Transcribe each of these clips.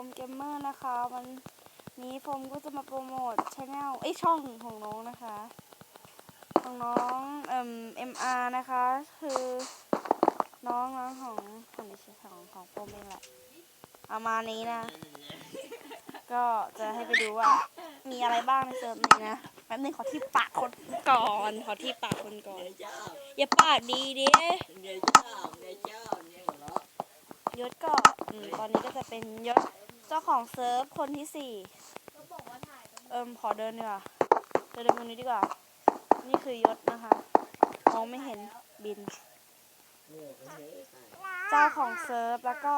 มเกมเมอร์นะคะ วันนี้โฟมก็จะมาโปรโมทช anel เอ้ยช่องของน้องนะคะ ของน้องเอ่ม MR นะคะ คือน้องน้องของคนที่ชื่อของของโฟมเองแหละประมาณนี้นะ ก็จะให้ไปดูว่ามีอะไรบ้างในเซิร์ฟนี้นะแป๊บนึงขอที่ปากคนก่อน ขอที่ปากคนก่อนเดี๋ยวชอย่าปากดีดิเดี๋ ยวชอบเดี๋ยวชอบเนี่ยหัวเราะยศก็อืมตอนนี้ก็จะเป็นยศเจ้าของเซิร์ฟคนที่สี่เอิมขอเดินดีกว่าเดินตรงนี้ดีกว่า นี่คือยศนะคะมองไม่เห็นบินเนี่ยเป็นเฮ้ยใส่เจ้าของเซิร์ฟแล้วก็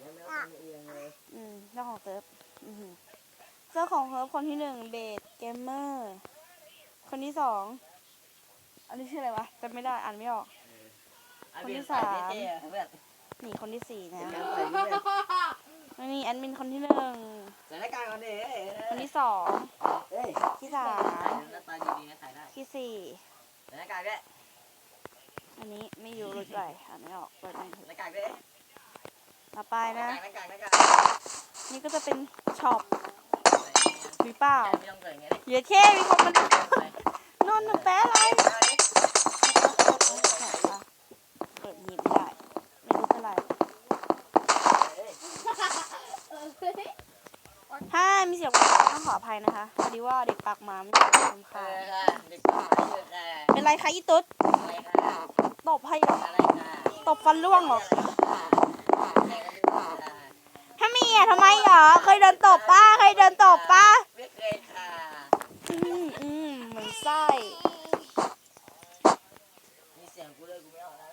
แล้วไม่ต้องทำเอียงเลยอืมเจ้าของเซิร์ฟอือหือเจ้าของเซิร์ฟคนที่หนึ่งเบสเกมเมอร์คนที่สองอันนี้ชื่ออะไรวะจำไม่ได้อ่านไม่ออก คนที่สามเท่ๆเพื่อ นนี่คนที่สี่นะเดี๋ยวใส่เพื่อนแล้วนี่แอดมินคนที่หนึ่งส่หน้ากากก่อนดิเอ้ยคนที่สองเอ้ยที่สามหน้าตาดีๆนะใส่ได้ที่สี่ส่หน้ากากด้วยอันนี้ไม่อยู่รถไหลอ่านไม่ออกเปิดไม่ถูกหน้ากากด้วยต่อไปนะ นี่ก็จะเป็นช็อปหรือเปล่าองเย่าเงี้ยเยอะแค่มีคนมานอนหนูแปะอะไร เอาดิ เปิดหนีบไม่ได้ ไม่รู้เป็นไร เอ้ย ถ้า มีเสียงหัวเราะต้องขออภัยนะคะพอดีว่าเด็กปากหมาไม่ได้ทำเอค่ะอค่ะเด็กผู้ชายเยอะค่ะเป็นไรคะอีตุ๊ดอะไรค่ะตบให้เหรออะไรค่ะตบฟันร่วงเหรออะไรค่ะถ้ามีอะทำไมเหรอเคยเดินตบป้าเคยเดินตบป้าไม่เคยค่ะอืมอืมเหมือนไส้มีเสียงกูเลยกูไม่เอานะ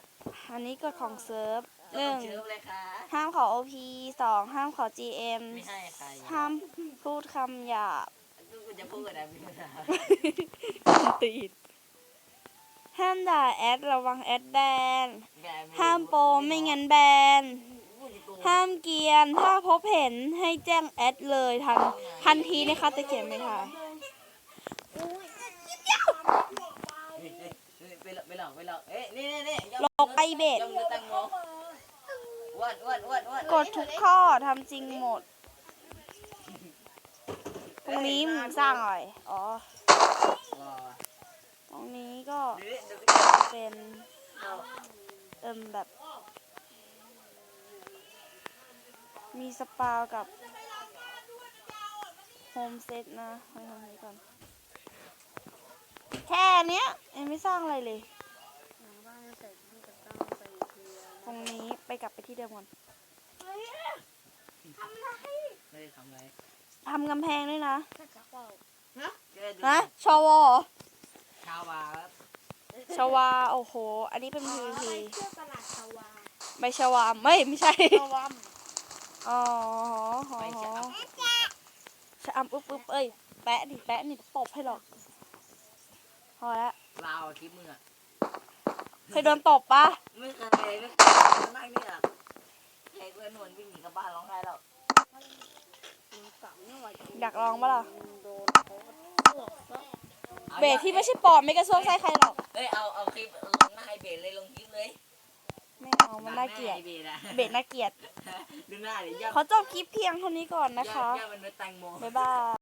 อันนี้กฎของเซิร์ฟ หนึ่งเชื่อเลยค่ะห้ามขอ OP สองห้ามขอ GM ไม่ให้ใครห้ามพูดคำหยาบกูจะพูดอะไรไม่ได้ตีดห้ามด่าแอดระวังแอดแบน ห้ามโปรไม่งั้นแบน ห้ามเกรียน ถ้าพบเห็นให้แจ้งแอดเลยทันทันทีนะคะแต่เขียนไม่ทันไปหลอกไปหลอกไปหลอกเอ้ยนี่นี่นี่หลบไปเบสย่ อมเนื้อแตงโมอ้วนอ้วนอ้วนอ้วนกดทุกข้อทำจริงหมด ตรงนี้มึงสร้างอะไรอ๋อรอตรงนี้ก็ดูดิดูดิเป็นเอาเอิมแบบ มีสปากับโฮมเซตนะไว้ตรงนี้ก่อน แค่เนี้ยยังไม่สร้างอะไรเลย ตรงนี้ ไปกลับไปที่เดิมก่อนไม่ได้ทำอะไรทำกำแพงด้วยนะแค่ดูนะชวเหรอชาวาครับชวาโอ้โห อันนี้เป็น PVP เชื่อตลาดชาวาไม่ชวาไม่ไม่ใช่ชาวามอ๋อหอไปหจะอ เอาชะอำปุ๊บปุ๊บเอ้ย แปะดิแปะนี่ตบให้หรอก พอแล้วลาวคลิปมึงอะ เคยโดนตบปะไม่เคยไม่เคยมากเนี่ยใครเพื่อนนวลวิ่งหนีกลับบ้านร้องไห้แล้วอยากลองปะล่ะเบสที่ไม่ใช่ปอบไม่กระซวกไส้ใครหรอกเอ้ยเอาเอาคลิปลงหน้าให้เบสเลยลงคลิปเลยไม่เอามันน่าเกลียดเบสน่าเกลียดดูหน้าดิย่าขอจบคลิปเพียงเท่านี้ก่อนนะคะย่ามันเป็นแตงโมบ๊ายบาย